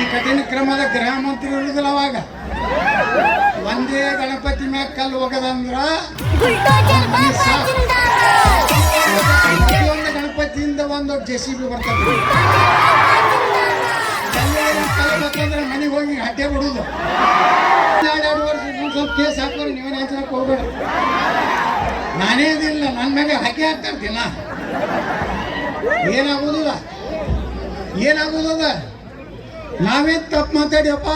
ಈ ಕಠಿಣ ಕ್ರಮದ ಗೃಹ ಮಂತ್ರಿ ಇರುವುದಿಲ್ಲ ಅವಾಗ? ಒಂದೇ ಗಣಪತಿ ಮ್ಯಾಗ ಕಲ್ಲು ಹೋಗದಂದ್ರ ಪ್ರತಿಯೊಂದು ಗಣಪತಿಯಿಂದ ಒಂದು ಜೆ ಸಿ ಬಿ ಬರ್ತದೆ ಕಲ್ಬೇಕಂದ್ರೆ ಮನೆಗೆ ಹೋಗಿ ಅಡ್ಡೆ ಬಿಡುದು. ಸ್ವಲ್ಪ ಕೇಸ್ ಹಾಕೋರು, ನೀವೇನು ಹಚ್ಚಕ್ಕೆ ಹೋಗ್ಬೇಡ. ನಾನೇ ಇದಿಲ್ಲ ನನ್ನ ಮೇಲೆ ಹಾಕಿ ಹಾಕ್ತಾ ಇರ್ತೀನ? ಏನಾಗೋದಿಲ್ಲ? ಏನಾಗುದದ? ನಾವೇನ್ ತಪ್ಪು ಮಾತಾಡ್ಯಪ್ಪ?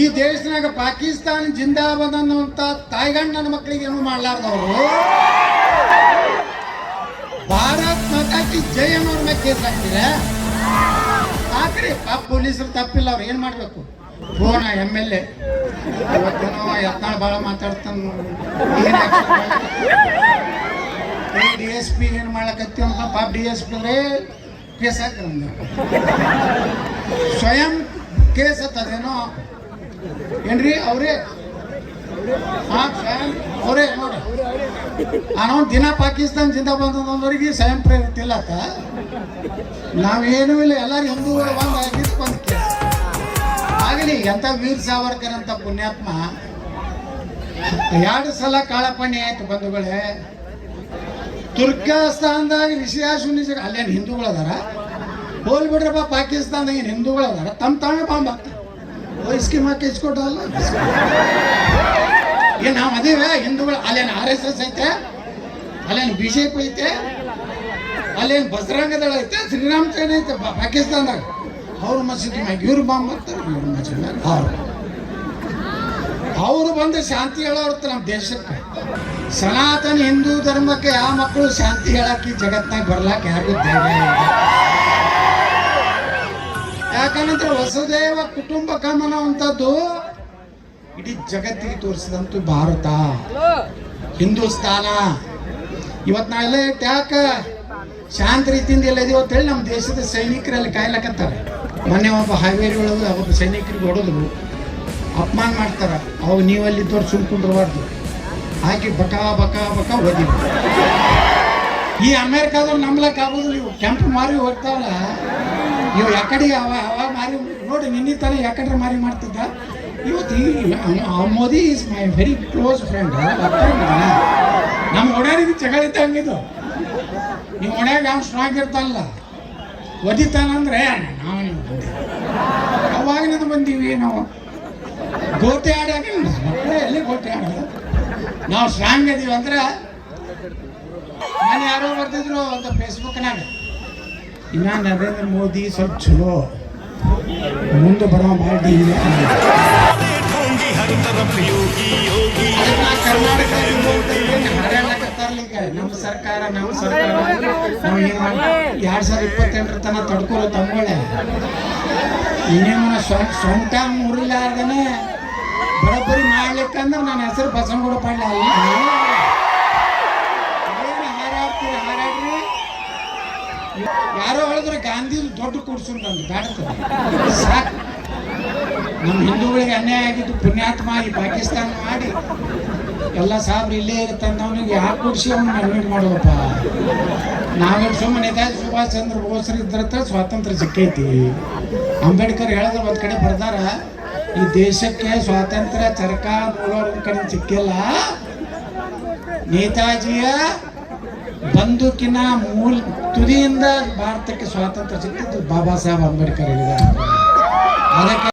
ಈ ದೇಶನಾಗ ಪಾಕಿಸ್ತಾನ ಜಿಂದಾಬಾದ್ ಅನ್ನುವಂತ ತಾಯ್ಗಂಡನ ಮಕ್ಕಳಿಗೆ ಏನು ಮಾಡ್ಲಾರ್ದವರು? ಭಾರತ್ ಮಾತಾಕಿ ಜಯ ಅನ್ನೋರ್ ಕೇಸ್ ಹಾಕ್ತೀರ? ಹಾಕ್ರಿ ಪಾಪ ಪೊಲೀಸರು ತಪ್ಪಿಲ್ಲ, ಅವ್ರು ಏನ್ ಮಾಡ್ಬೇಕು? Phone M L A. ಇವತ್ತೇನೋ ಮಾತಾಡ್ತಾನೆ. ಭಾಳ ಮಾತಾಡ್ತಾನ ಡಿ ಎಸ್ ಪಿ ಏನು ಅಂತ ಪಾಪ ಡಿ ಎಸ್ ಪಿ ಅಂದ್ರೆ ಕೇಸ್ ನಮ್ದು ಸ್ವಯಂ ಕೇಸ್ ಹತ್ತದೇನೋ ಏನ್ರಿ ಅವರೇ ಹಾ ಸ್ವಯಂ ಅವರೇ ನೋಡಿ ನಾನು ದಿನ ಪಾಕಿಸ್ತಾನ ಜಿಂದ ಅನ್ನೋದವರಿಗೆ ಸ್ವಯಂ ಪ್ರೇರಿತ ಇಲ್ಲ ಅತ್ತ ನಾವೇನೂ ಇಲ್ಲ ಎಲ್ಲರೂ ಹಿಂದೂಗಳು ಒಂದು ಆಗಿದ್ದು ಕೇಸ್ ಆಗಲಿ ಎಂಥ ವೀರ್ ಸಾವರ್ಕರ್ ಅಂತ ಪುಣ್ಯಾತ್ಮ ಎರಡು ಸಲ ಕಾಳಪಣ್ಣಿ ಆಯ್ತು ಬಂಧುಗಳೇ ತುರ್ಕಸ್ತಾನದಾಗ ರಿಷಿಯಾಶು ಜಗ ಅಲ್ಲೇನು ಹಿಂದೂಗಳು ಅದಾರ? ಹೋಲ್ ಬಿಡ್ರಪ್ಪ, ಪಾಕಿಸ್ತಾನದಾಗ ಏನು ಹಿಂದೂಗಳು ಅದಾರ? ತಮ್ಮ ತಾವೇ ಬಾಂಬ್ ಹಾಕ್ತಾರೆ ಮಾಕೆ ಇಸ್ಕೊಟ್ಟಲ್ಲ ಏನ್ ನಾವು ಅದೇವ? ಹಿಂದೂಗಳು ಅಲ್ಲೇನು ಆರ್ ಎಸ್ ಎಸ್ ಐತೆ? ಅಲ್ಲೇನು ಬಿ ಜೆ ಪಿ ಐತೆ? ಅಲ್ಲೇನು ಬಸರಂಗದಳ ಐತೆ? ಶ್ರೀರಾಮ್ ಚೈನ್ ಐತೆ ಪಾಕಿಸ್ತಾನದಾಗ. ಅವ್ರ ಮಸೀದಿ ಮ್ಯಾಗ ಇವ್ರು ಬಾಂಬ್ ಹಾಕ್ತಾರೆ ಇವ್ರ ಮಸೀದಿ ಮ್ಯಾಗ ಅವ್ರು ಅವರು ಬಂದು ಶಾಂತಿ ಹೇಳೋರ್ತ ನಮ್ಮ ದೇಶಕ್ಕೆ. ಸನಾತನ ಹಿಂದೂ ಧರ್ಮಕ್ಕೆ ಆ ಮಕ್ಕಳು ಶಾಂತಿ ಹೇಳಕ್ಕೆ ಜಗತ್ನಾಗ ಬರ್ಲಾಕ ಯಾರಿಗೂ ಧೈರ್ಯ ಯಾಕಂದ್ರೆ ವಸುದೇವ ಕುಟುಂಬ ಅಂತದ್ದು ಇಡೀ ಜಗತ್ತಿಗೆ ತೋರಿಸಿದಂತೂ ಭಾರತ. ಹಿಂದೂಸ್ತಾನ. ಇವತ್ತು ನಾವೆಲ್ಲ ಯಾಕ? ಶಾಂತ ರೀತಿಯಿಂದ ಎಲ್ಲ ಇದೀವಿ ಅಂತೇಳಿ ನಮ್ಮ ದೇಶದ ಸೈನಿಕರಲ್ಲಿ ಕಾಯ್ಲಕ್ಕಂತಾರೆ ಮೊನ್ನೆ ಒಬ್ಬ ಹಾವೇರಿ ಒಳಗೆ ಒಬ್ಬ ಸೈನಿಕರಿಗೆ ಹೊಡೆದ್ರು. ಅಪಮಾನ ಮಾಡ್ತಾರ. ಅವಾಗ ನೀವಲ್ಲಿದ್ದವ್ರು ಸುಮ್ಕೊಂಡ್ರಬಾರ್ದು. ಹಾಕಿ ಬಕ ಬಕ ಬಕ ಹೋಗಿ. ಈ ಅಮೇರಿಕಾದವ್ರು ನಂಬ್ಲಕ್ ಆಗೋದಿಲ್ಲ ಇವು ಕೆಂಪು ಮಾರಿ ಹೋಗ್ತಾವಲ್ಲ ನೀವು ಯಾಕಡೆ ಅವ ಅವ ಮಾರಿ ನೋಡಿ, ನಿನ್ನೆ ತಾನೇ ಯಾಕಡೆ ಮಾರಿ ಮಾಡ್ತಿದ್ದ? ಇವತ್ತು Modi is my very close friend ನಮ್ಮ ಓಡಾಡಿದ ಚಗಳಿದ್ದ ಹಂಗಿದ್ದು ನೀವು ಓಡ್ಯಾಗ ಯಾವ ಸ್ಟ್ರಾಂಗ್ ಇರ್ತಾನಲ್ಲ ಒದಿತಾನಂದ್ರೆ ನಾವು ನೀವು ಅವಾಗಿನಿಂದ ಬಂದೀವಿ ನಾವು. ಗೋತೆ ಆಡ್ಯಾಗ ಎಲ್ಲಿ ಗೋತೆ ಆಡೋದು? ನಾವು ಸ್ಟ್ರಾಂಗ್ ಇದೀವಿ ಅಂದ್ರೆ ನಾನು ಯಾರೋ ಬರ್ತಿದ್ರು ಅಂತ ಫೇಸ್ಬುಕ್ನಾಗ ಇನ್ನ ನರೇಂದ್ರ ಮೋದಿ ಸ್ವಲ್ಪ ಚಲೋ ಮುಂದೆ ಬರೋ ಮಾಡಿ ನಮ್ಮ ಸರ್ಕಾರ ನಮ್ಮ ಸರ್ಕಾರ. ಎರಡ್ ಸಾವಿರದ ಇಪ್ಪತ್ತೆಂಟರ ತನಕ ತಡ್ಕೊಳ್ಳೋ ತಮ್ಮ ಇನ್ನೇನ ಸ್ವಂತ ಮುರಿಲಾರ್ದನೆ ಬರೋಬ್ಬರಿ ಮಾಡ್ಲಿಕ್ಕಂದ್ರೆ ನನ್ನ ಹೆಸರು ಬಸವನಗೌಡ ಪಾಡ್ಲ ಅಲ್ಲ? ಏನು ಹಾರಾಡ್ತೀರಿ ಹಾರಾಡ್ರಿ? ಯಾರೋ ಹೇಳಿದ್ರೆ ಗಾಂಧಿ ದೊಡ್ಡ ಕೊಡ್ಸು ನಂದು ಬ್ಯಾಡ್ತದೆ ಸಾಕು. ನಮ್ಮ ಹಿಂದೂಗಳಿಗೆ ಅನ್ಯಾಯ ಆಗಿದ್ದು ಪುಣ್ಯಾತ್ಮ ಈ ಪಾಕಿಸ್ತಾನ ಮಾಡಿ. ಎಲ್ಲ ಸಾಬ್ರು ಇಲ್ಲೇ ಇರ್ತಂದವನಿಗೆ ಯಾಕೆ ಕೂಡಿಸಿ ಅವ್ನು ಅಡ್ಮಿಟ್ ಮಾಡೋದಪ್ಪ ನಾವೇನು ಸುಮ್ಮನೆ ನೇತಾಜಿ ಸುಭಾಷ್ ಚಂದ್ರ ಬೋಸ್ರು ಇದ್ರತ್ರ ಸ್ವಾತಂತ್ರ್ಯ ಸಿಕ್ಕೈತಿ. ಅಂಬೇಡ್ಕರ್ ಹೇಳಿದ್ರೆ ಒಂದು ಕಡೆ ಬರ್ದಾರ ಈ ದೇಶಕ್ಕೆ ಸ್ವಾತಂತ್ರ್ಯ ಚರಕ ಒಂದ್ ಕಡೆ ಸಿಕ್ಕಿಲ್ಲ. ನೇತಾಜಿಯ ಬಂದೂಕಿನ ಮೂಲ ತುದಿಯಿಂದ ಭಾರತಕ್ಕೆ ಸ್ವಾತಂತ್ರ್ಯ ಸಿಕ್ಕಿದ್ದು ಬಾಬಾ ಸಾಹೇಬ್ ಅಂಬೇಡ್ಕರ್ ಹೇಳಿದ್ದಾರೆ.